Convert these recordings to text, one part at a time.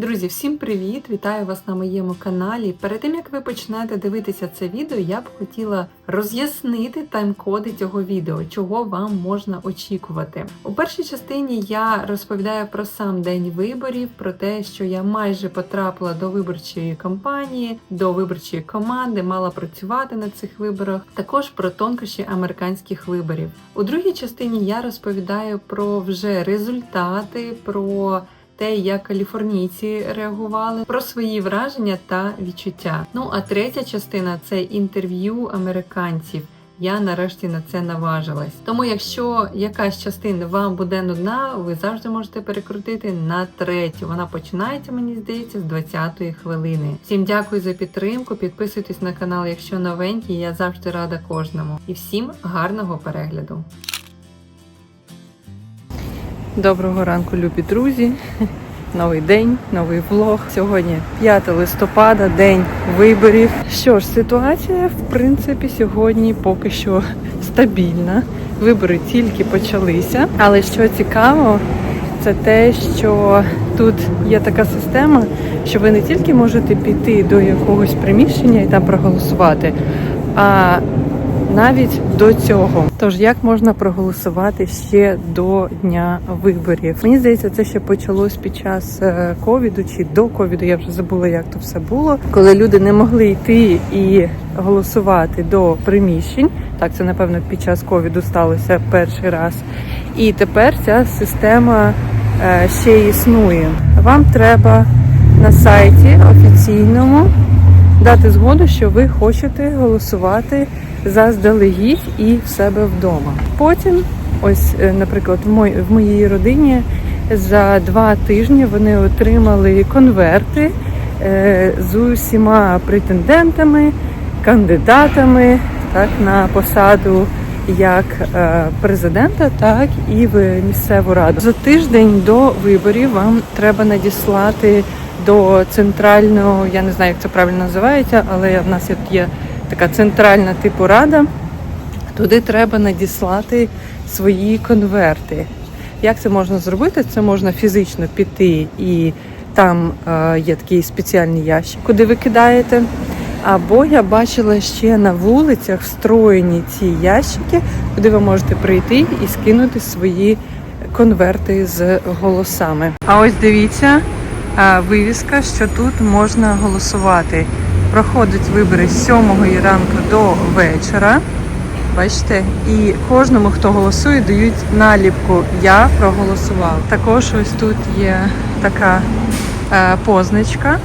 Друзі, всім привіт! Вітаю вас на моєму каналі. Перед тим як ви почнете дивитися це відео, я б хотіла роз'яснити тайм-коди цього відео, чого вам можна очікувати. У першій частині я розповідаю про сам день виборів, про те, що я майже потрапила до виборчої кампанії, до виборчої команди, мала працювати на цих виборах. Також про тонкощі американських виборів. У другій частині я розповідаю про вже результати, про те, як каліфорнійці реагували, про свої враження та відчуття. Ну а третя частина це інтерв'ю американців. Я нарешті на це наважилась. Тому, якщо якась частина вам буде нудна, ви завжди можете перекрутити на третю. Вона починається, мені здається, з 20-ї хвилини. Всім дякую за підтримку. Підписуйтесь на канал, якщо новенькі. Я завжди рада кожному. І всім гарного перегляду. Доброго ранку, любі друзі. Новий день, новий влог. Сьогодні 5 листопада, день виборів. Що ж, ситуація, в принципі, сьогодні поки що стабільна. Вибори тільки почалися. Але що цікаво, це те, що тут є така система, що ви не тільки можете піти до якогось приміщення і там проголосувати, а навіть до цього. Тож як можна проголосувати ще до дня виборів? Мені здається, це ще почалось під час е, ковіду чи до ковіду. Я вже забула, як то все було. Коли люди не могли йти і голосувати до приміщень. Так, це напевно під час ковіду сталося перший раз. І тепер ця система е, ще існує. Вам треба на сайті офіційному дати згоду, що ви хочете голосувати заздалегідь і в себе вдома. Потім, ось, е, наприклад, в мої- в моїй родині за два тижні вони отримали конверти е, з усіма претендентами, кандидатами так, на посаду як е, президента, так і в місцеву раду. За тиждень до виборів вам треба надіслати до центрального, я не знаю, як це правильно називається, але в нас є така центральна типу рада. Туди треба надіслати свої конверти. Як це можна зробити? Це можна фізично піти і там е, є такий спеціальний ящик, куди ви кидаєте. Або я бачила ще на вулицях встроєні ці ящики, куди ви можете прийти і скинути свої конверти з голосами. А ось дивіться, е, вивіска, що тут можна голосувати. Проходять вибори з 7 ранку до вечора. Бачите, і кожному, хто голосує, дають наліпку Я проголосував. Також ось тут є така е, позначка.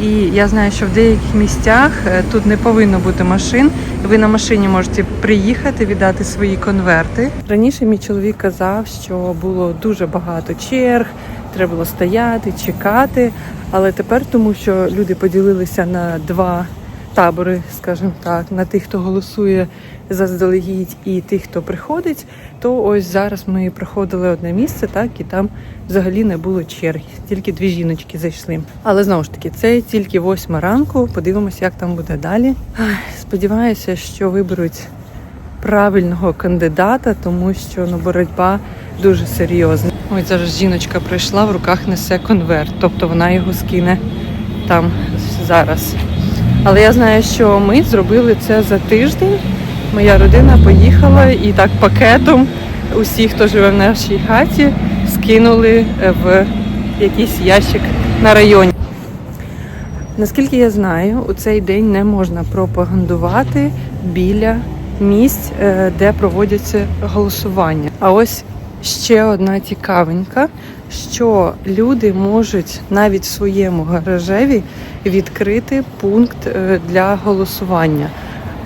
І я знаю, що в деяких місцях е, тут не повинно бути машин. Ви на машині можете приїхати, віддати свої конверти. Раніше мій чоловік казав, що було дуже багато черг, треба було стояти, чекати. Але тепер, тому що люди поділилися на два табори, скажімо так, на тих, хто голосує заздалегідь, і тих, хто приходить, то ось зараз ми проходили одне місце, так і там взагалі не було черги, тільки дві жіночки зайшли. Але знову ж таки, це тільки восьма ранку. Подивимося, як там буде далі. Сподіваюся, що виберуть правильного кандидата, тому що ну боротьба дуже серйозна. Ось зараз жіночка прийшла, в руках несе конверт, тобто вона його скине там зараз. Але я знаю, що ми зробили це за тиждень. Моя родина поїхала і так пакетом усі, хто живе в нашій хаті, скинули е, в якийсь ящик на районі. Наскільки я знаю, у цей день не можна пропагандувати біля місць, е, де проводяться голосування. А ось ще одна цікавинка, що люди можуть навіть в своєму гаражеві відкрити пункт е, для голосування.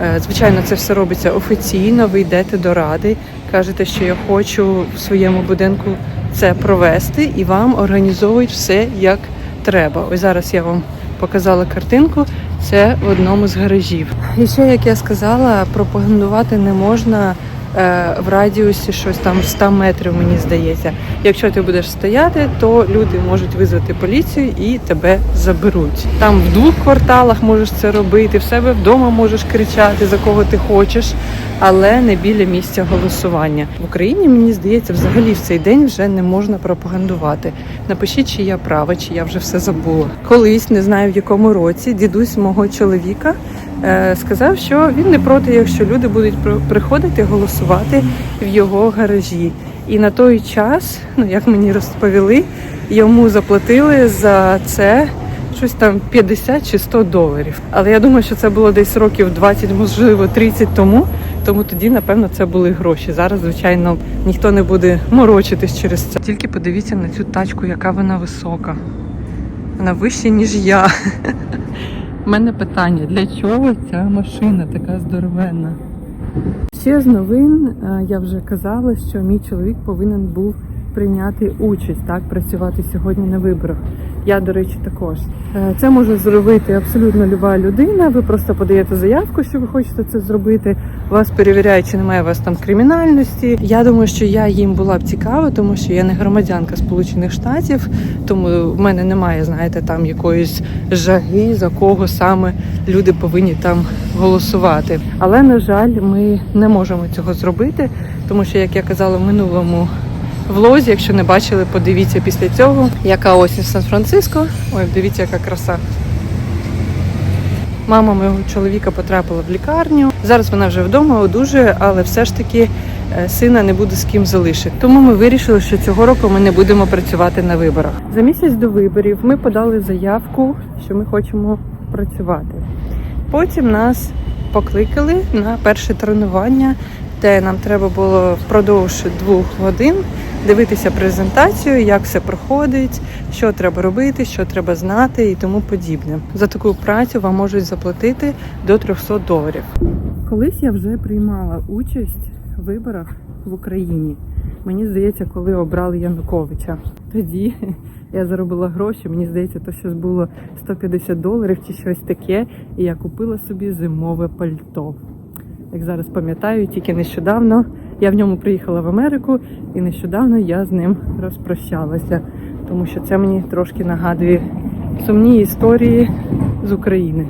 Е, Звичайно, це все робиться офіційно. Ви йдете до ради, кажете, що я хочу в своєму будинку це провести, і вам організовують все як треба. Ось зараз я вам показала картинку. Це в одному з гаражів. І ще, як я сказала, пропагандувати не можна в радіусі щось там 100 метрів, мені здається. Якщо ти будеш стояти, то люди можуть визвати поліцію і тебе заберуть. Там в двох кварталах можеш це робити, в себе вдома можеш кричати за кого ти хочеш, але не біля місця голосування. В Україні мені здається, взагалі в цей день вже не можна пропагандувати. Напишіть, чи я права, чи я вже все забула. Колись не знаю в якому році дідусь мого чоловіка е, сказав, що він не проти, якщо люди будуть при- приходити голосувати в його гаражі. І на той час, ну як мені розповіли, йому заплатили за це щось там 50 чи 100 доларів. Але я думаю, що це було десь років 20, можливо, 30 тому. Тому тоді, напевно, це були гроші. Зараз, звичайно, ніхто не буде морочитись через це. Тільки подивіться на цю тачку, яка вона висока. Вона вища, ніж я. У мене питання: для чого ця машина така здоровенна? Ще з новин е, я вже казала, що мій чоловік повинен був прийняти участь, так, працювати сьогодні на виборах. Я, до речі, також. Е, Це може зробити абсолютно люба людина. Ви просто подаєте заявку, що ви хочете це зробити. Вас перевіряють, чи немає у вас там кримінальності. Я думаю, що я їм була б цікава, тому що я не громадянка Сполучених Штатів, тому в мене немає, знаєте, там якоїсь жаги, за кого саме люди повинні там голосувати. Але на жаль, ми не можемо цього зробити, тому що, як я казала в минулому влозі, якщо не бачили, подивіться після цього, яка осінь в Сан-Франциско. Ой, дивіться, яка краса. Мама мого чоловіка потрапила в лікарню. Зараз вона вже вдома, одужує, але все ж таки е, сина не буде з ким залишити. Тому ми вирішили, що цього року ми не будемо працювати на виборах. За місяць до виборів ми подали заявку, що ми хочемо працювати. Потім нас покликали на перше тренування, де нам треба було впродовж двох годин дивитися презентацію, як все проходить, що треба робити, що треба знати і тому подібне. За таку працю вам можуть заплатити до 300 доларів. Колись я вже приймала участь в виборах в Україні. Мені здається, коли обрали Януковича. Тоді я заробила гроші. Мені здається, то щось було 150 доларів чи щось таке. І я купила собі зимове пальто. Як зараз пам'ятаю, тільки нещодавно я в ньому приїхала в Америку, і нещодавно я з ним розпрощалася, тому що це мені трошки нагадує сумні історії з України.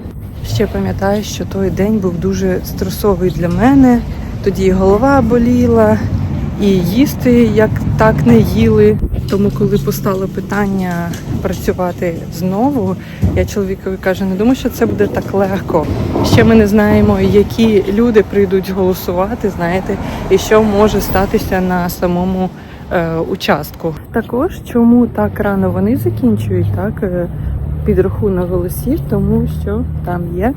Ще пам'ятаю, що той день був дуже стресовий для мене. Тоді голова боліла, і їсти як так не їли. Тому, коли постало питання працювати знову, я чоловікові кажу, не думаю, що це буде так легко. Ще ми не знаємо, які люди прийдуть голосувати, знаєте, і що може статися на самому е, участку. Також чому так рано вони закінчують так е, підрахунок голосів, тому що там є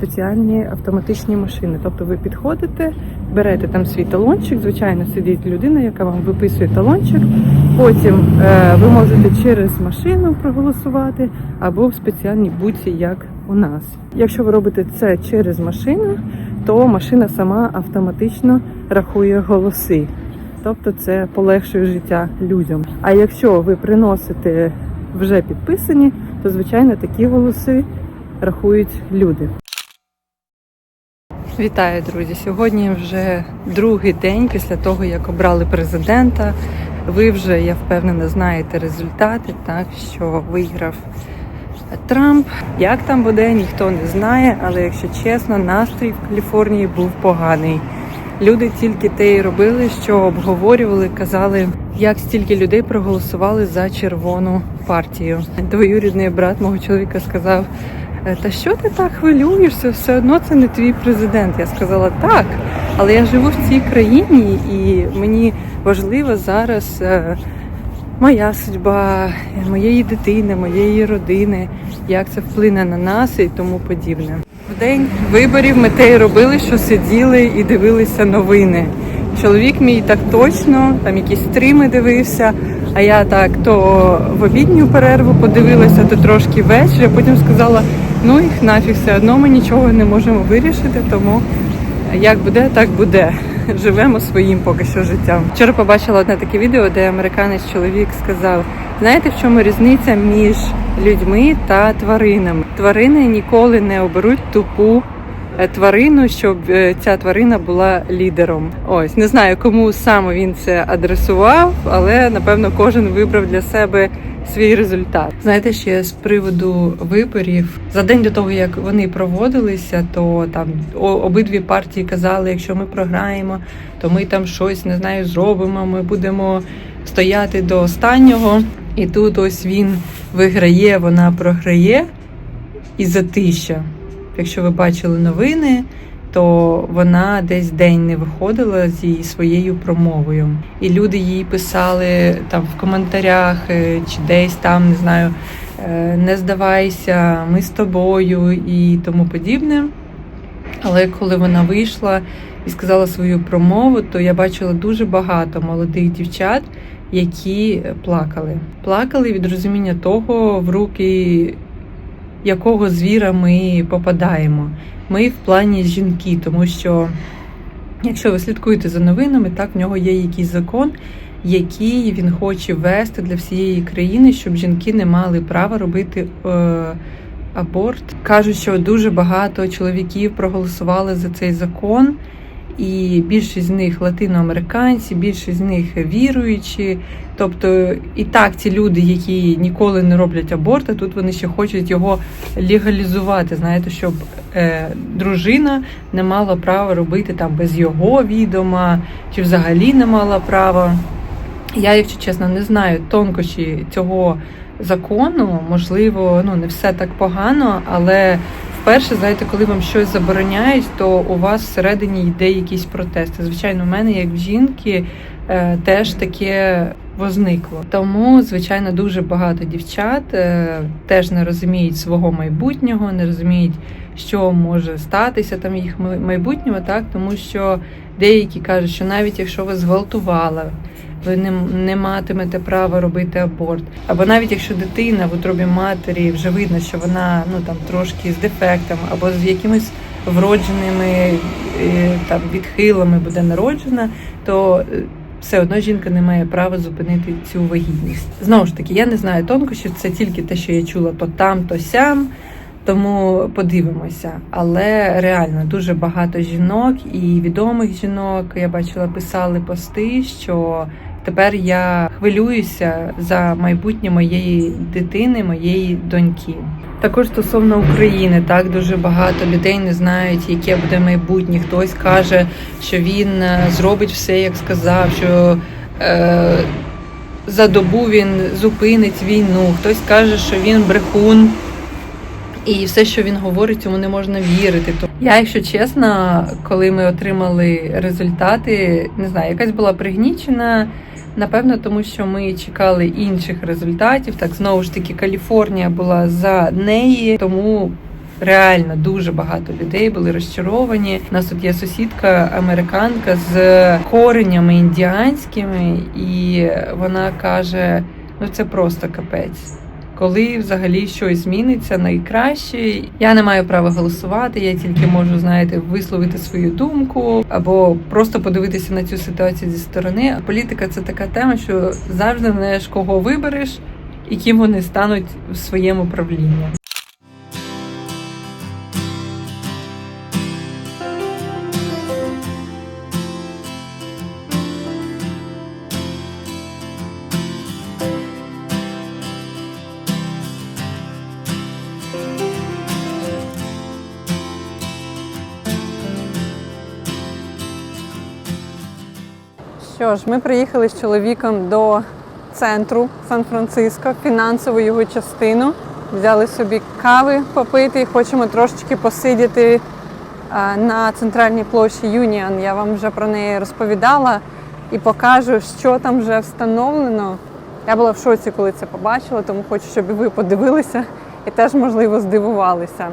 спеціальні автоматичні машини. Тобто ви підходите, берете там свій талончик, звичайно, сидить людина, яка вам виписує талончик. Потім е, ви можете через машину проголосувати або в спеціальній буці, як у нас. Якщо ви робите це через машину, то машина сама автоматично рахує голоси. Тобто це полегшує життя людям. А якщо ви приносите вже підписані, то звичайно такі голоси рахують люди. Вітаю, друзі! Сьогодні вже другий день після того, як обрали президента. Ви вже, я впевнена, знаєте результати, так що виграв Трамп. Як там буде, ніхто не знає, але якщо чесно, настрій в Каліфорнії був поганий. Люди тільки те й робили, що обговорювали, казали, як стільки людей проголосували за червону партію. Двоюрідний брат мого чоловіка сказав: «Е, Та що ти так хвилюєшся? Все одно це не твій президент. Я сказала так, але я живу в цій країні, і мені важливо зараз е, моя судьба, моєї дитини, моєї родини, як це вплине на нас і тому подібне. В день виборів ми те й робили, що сиділи і дивилися новини. Чоловік мій так точно, там якісь стріми дивився. А я так то в обідню перерву подивилася, то трошки ввечері, а потім сказала: ну їх нафіг все одно ми нічого не можемо вирішити, тому як буде, так буде. Живемо своїм поки що життям. Вчора побачила одне таке відео, де американець чоловік сказав: знаєте, в чому різниця між людьми та тваринами? Тварини ніколи не оберуть тупу е, тварину, щоб е, ця тварина була лідером. Ось не знаю, кому саме він це адресував, але напевно кожен вибрав для себе свій результат. Знаєте, ще з приводу виборів за день до того, як вони проводилися, то там обидві партії казали, якщо ми програємо, то ми там щось не знаю зробимо. Ми будемо стояти до останнього. І тут ось він виграє, вона програє і затища. Якщо ви бачили новини, то вона десь день не виходила зі своєю промовою. І люди їй писали там в коментарях е, чи десь там, не знаю, е, не здавайся, ми з тобою і тому подібне. Але коли вона вийшла і сказала свою промову, то я бачила дуже багато молодих дівчат, які плакали. Плакали від розуміння того, в руки якого звіра ми попадаємо. Ми в плані жінки, тому що якщо ви слідкуєте за новинами, так в нього є якийсь закон, який він хоче ввести для всієї країни, щоб жінки не мали права робити. Е, Аборт кажуть, що дуже багато чоловіків проголосували за цей закон, і більшість з них латиноамериканці, більшість з них віруючі. Тобто, і так ці люди, які ніколи не роблять аборт, а тут вони ще хочуть його легалізувати. Знаєте, щоб е, дружина не мала права робити там без його відома, чи взагалі не мала права. Я, якщо чесно, не знаю тонкощі цього закону. Можливо, ну не все так погано, але вперше, знаєте, коли вам щось забороняють, то у вас всередині йде якісь протести. Звичайно, в мене, як в жінки, е, теж таке возникло. Тому, звичайно, дуже багато дівчат е, теж не розуміють свого майбутнього, не розуміють, що може статися там їх майбутнього, так тому що деякі кажуть, що навіть якщо ви зґвалтували. Ви не, не матимете права робити аборт. Або навіть якщо дитина в утробі матері вже видно, що вона ну там трошки з дефектами або з якимись вродженими е, там відхилами буде народжена, то е, все одно жінка не має права зупинити цю вагітність. Знову ж таки, я не знаю тонкощів, це тільки те, що я чула то там, то сям. Тому подивимося. Але реально дуже багато жінок і відомих жінок. Я бачила, писали пости, що тепер я хвилююся за майбутнє моєї дитини, моєї доньки. Також стосовно України, так дуже багато людей не знають, яке буде майбутнє. Хтось каже, що він е, зробить все, як сказав, що е, за добу він зупинить війну. Хтось каже, що він брехун. І все, що він говорить, цьому не можна вірити. То я, якщо чесно, коли ми отримали результати, не знаю, якась була пригнічена. Напевно, тому що ми чекали інших результатів. Так знову ж таки, Каліфорнія була за неї, тому реально дуже багато людей були розчаровані. У нас тут є сусідка американка з коренями індіанськими, і вона каже: ну це просто капець. Коли взагалі щось зміниться найкраще, я не маю права голосувати. Я тільки можу, знаєте, висловити свою думку або просто подивитися на цю ситуацію зі сторони. Політика це така тема, що завжди знаєш, кого вибереш і ким вони стануть в своєму правлінні. Що ж, ми приїхали з чоловіком до центру Сан-Франциско, фінансову його частину. Взяли собі кави попити і хочемо трошечки посидіти на центральній площі Юніан. Я вам вже про неї розповідала і покажу, що там вже встановлено. Я була в шоці, коли це побачила, тому хочу, щоб і ви подивилися і теж, можливо, здивувалися.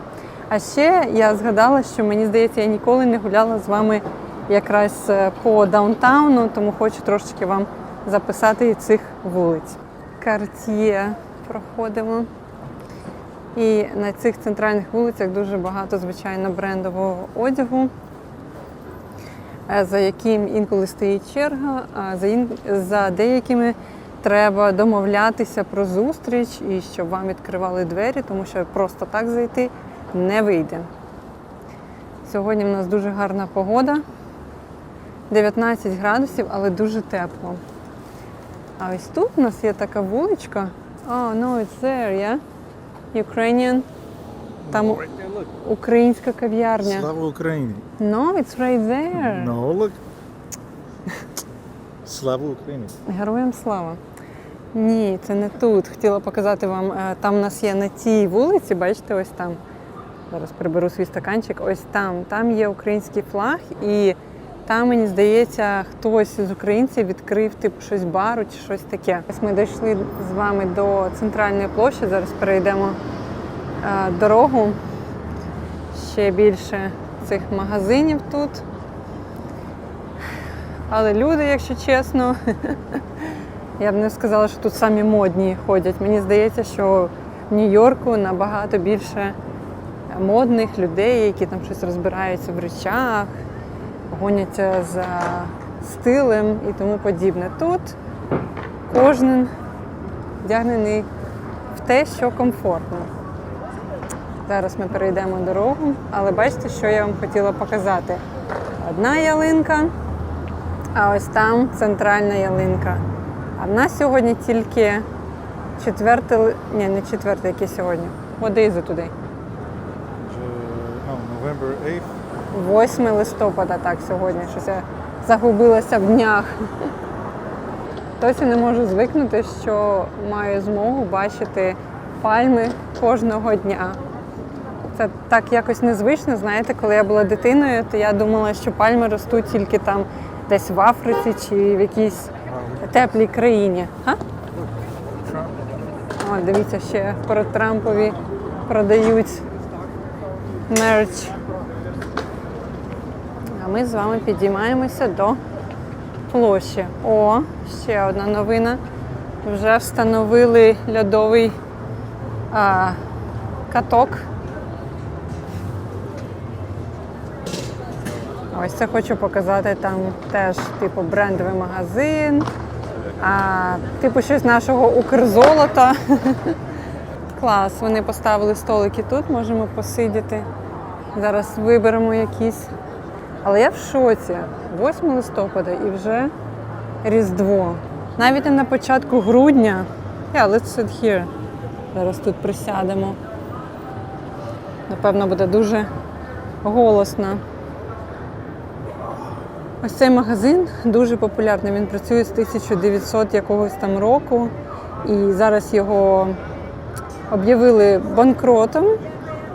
А ще я згадала, що мені здається, я ніколи не гуляла з вами якраз е, по даунтауну, тому хочу трошечки вам записати і цих вулиць. Карт'є проходимо. І на цих центральних вулицях дуже багато, звичайно, брендового одягу, е, за яким інколи стоїть черга, а за, ін... за деякими треба домовлятися про зустріч і щоб вам відкривали двері, тому що просто так зайти не вийде. Сьогодні в нас дуже гарна погода. 19 градусів, але дуже тепло. А ось тут у нас є така вуличка. Oh, no, it's there, yeah? Ukrainian. Там українська кав'ярня. Слава Україні! No, it's right there. No, look. Слава Україні! Героям слава. Ні, це не тут. Хотіла показати вам. е, Там у нас є на цій вулиці, бачите, ось там. Зараз приберу свій стаканчик. Ось там. Там є український флаг, і там, мені здається, хтось з українців відкрив типу щось бару чи щось таке. Ось ми дійшли з вами до центральної площі. Зараз перейдемо е, дорогу. Ще більше цих магазинів тут. Але люди, якщо чесно, я б не сказала, що тут самі модні ходять. Мені здається, що в Нью-Йорку набагато більше модних людей, які там щось розбираються в речах, гоняться за стилем і тому подібне. Тут кожен вдягнений в те, що комфортно. Зараз ми перейдемо дорогу, але бачите, що я вам хотіла показати. Одна ялинка, а ось там центральна ялинка. А в нас сьогодні тільки четверте, ні, не четверте, яке сьогодні. What day is it today? November 8th. 8 листопада, так, сьогодні. Щось я загубилася в днях. Досі не можу звикнути, що маю змогу бачити пальми кожного дня. Це так якось незвично. Знаєте, коли я була дитиною, то я думала, що пальми ростуть тільки там десь в Африці чи в якійсь теплій країні. А? О, дивіться, ще про Трампові продають мерч. А ми з вами підіймаємося до площі. О, ще одна новина. Вже встановили льодовий а, каток. Ось це хочу показати там теж типу брендовий магазин, а, типу щось нашого Укрзолота. Клас, вони поставили столики тут, можемо посидіти. Зараз виберемо якісь. Але я в шоці. 8 листопада і вже Різдво. Навіть не на початку грудня. Yeah, let's sit here. Зараз тут присядемо. Напевно, буде дуже голосно. Ось цей магазин дуже популярний. Він працює з 1900 якогось там року. І зараз його об'явили банкротом,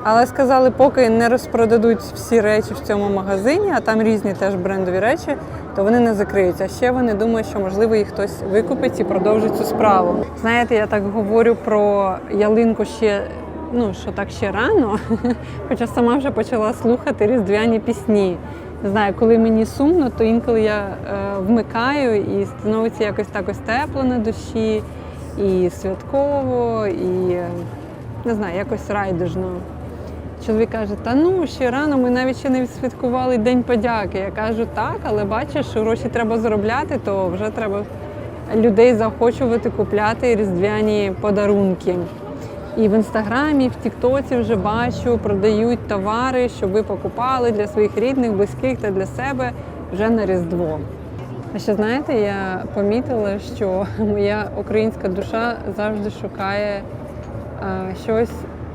але сказали, поки не розпродадуть всі речі в цьому магазині, а там різні теж брендові речі, то вони не закриються. Ще вони думають, що можливо їх хтось викупить і продовжить цю справу. Знаєте, я так говорю про ялинку ще. Ну, що так ще рано, хоча сама вже почала слухати різдвяні пісні. Не знаю, коли мені сумно, то інколи я е, вмикаю і становиться якось так ось тепло на душі, і святково, і е, не знаю, якось райдужно. Чоловік каже, та ну ще рано, ми навіть ще не відсвяткували День подяки. Я кажу, так, але бачиш, гроші треба заробляти, то вже треба людей заохочувати купляти різдвяні подарунки. І в інстаграмі, і в Тіктоці вже бачу, продають товари, щоб ви покупали для своїх рідних, близьких та для себе вже на Різдво. А ще знаєте, я помітила, що моя українська душа завжди шукає а, щось,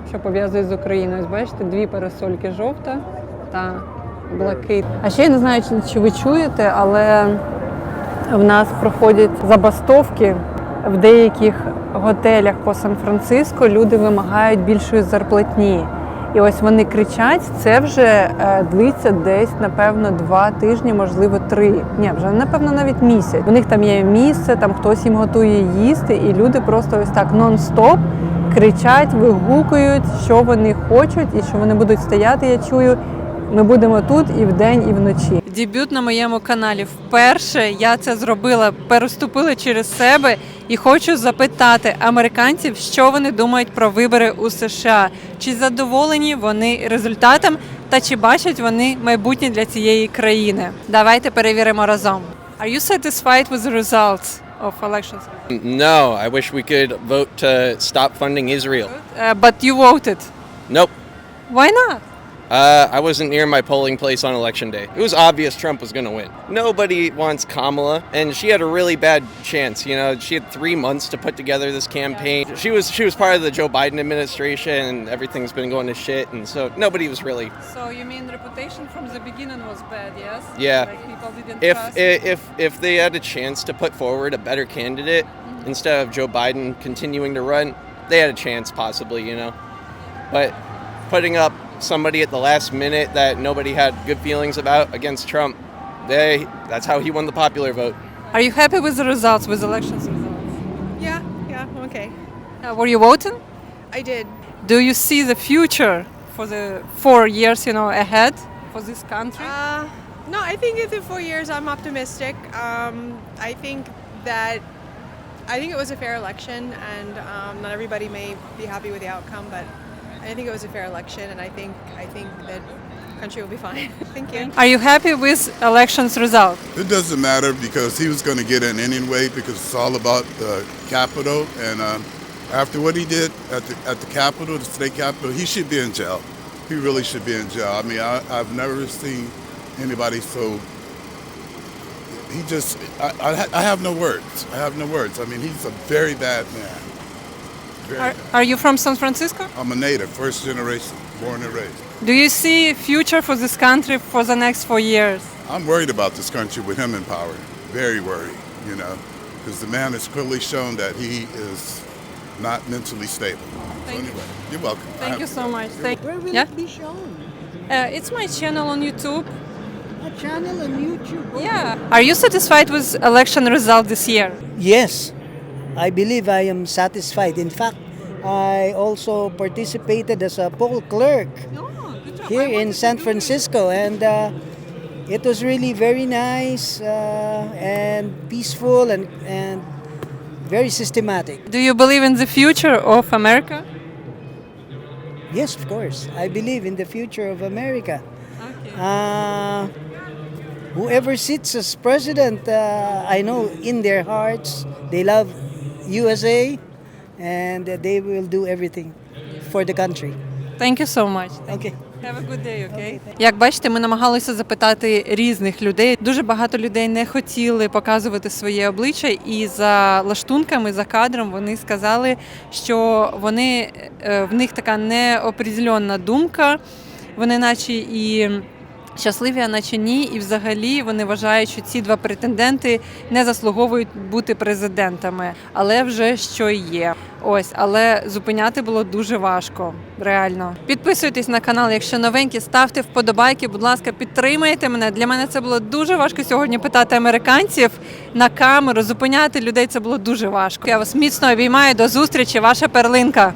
що пов'язує з Україною. Ось бачите, дві парасольки жовта та блакит. А ще я не знаю, чи, ви чуєте, але в нас проходять забастовки в деяких готелях по Сан-Франциско. Люди вимагають більшої зарплатні. І ось вони кричать, це вже е, длиться десь, напевно, два тижні, можливо, три. Ні, вже напевно навіть місяць. У них там є місце, там хтось їм готує їсти, і люди просто ось так нон-стоп кричать, вигукують, що вони хочуть, і що вони будуть стояти. Я чую. Ми будемо тут і вдень, і вночі. Дебют на моєму каналі. Вперше я це зробила, переступила через себе і хочу запитати американців, що вони думають про вибори у США. Чи задоволені вони результатом, та чи бачать вони майбутнє для цієї країни? Давайте перевіримо разом. Are you satisfied with the results of elections? No, I wish we could vote to stop funding Israel. Uh, but you voted. Nope, Why not? Uh, I wasn't near my polling place on election day. It was obvious Trump was going to win. Nobody wants Kamala, and she had a really bad chance. You know, she had three months to put together this campaign. She was she was part of the Joe Biden administration, and everything's been going to shit. And so nobody was really. So you mean reputation from the beginning was bad, yes? Yeah. Like people didn't If trust. if if they had a chance to put forward a better candidate instead of Joe Biden continuing to run, they had a chance possibly. You know, but putting up somebody at the last minute that nobody had good feelings about against Trump, they that's how he won the popular vote. Are you happy with the results, with elections results? Yeah, yeah, I'm okay. Uh, were you voting? I did. Do you see the future for the four years, you know, ahead for this country? Uh, no, I think in the four years, I'm optimistic. Um, I think that I think it was a fair election, and um, not everybody may be happy with the outcome, but I think it was a fair election, and I think I think that country will be fine. Thank you. Are you happy with elections result? It doesn't matter because he was going to get in anyway because it's all about the capital. And um, after what he did at the at the Capitol, the state capital, he should be in jail. He really should be in jail. I mean, I, I've never seen anybody so. He just, I, I, I have no words. I have no words. I mean, he's a very bad man. Very Are, are you from San Francisco? I'm a native, first generation, born and raised. Do you see future for this country for the next four years? I'm worried about this country with him in power. Very worried, you know, because the man has clearly shown that he is not mentally stable. Thank so you. anyway, you're welcome. Thank you so go. much. Thank Where will Yeah? it be shown? Uh, it's my channel on YouTube. A channel on YouTube. Yeah. Are you satisfied with election result this year? Yes, I believe I am satisfied. In fact, I also participated as a poll clerk here in San Francisco, and uh, it was really very nice uh, and peaceful and and very systematic. Do you believe in the future of America? Yes, of course, I believe in the future of America. Okay. Uh, whoever sits as president, uh, I know in their hearts they love USA and they will do everything for the country. Thank you so much. Okay. Have a good day, okay? Як бачите, ми намагалися запитати різних людей. Дуже багато людей не хотіли показувати своє обличчя, і за лаштунками, за кадром вони сказали, що вони е, в них така неопределенна думка. Вони, наче і щасливі, а наче ні. І взагалі вони вважають, що ці два претенденти не заслуговують бути президентами, але вже що є. Ось, але зупиняти було дуже важко. Реально. Підписуйтесь на канал, якщо новенькі, ставте вподобайки. Будь ласка, підтримайте мене. Для мене це було дуже важко сьогодні питати американців на камеру. Зупиняти людей це було дуже важко. Я вас міцно обіймаю. До зустрічі, ваша перлинка.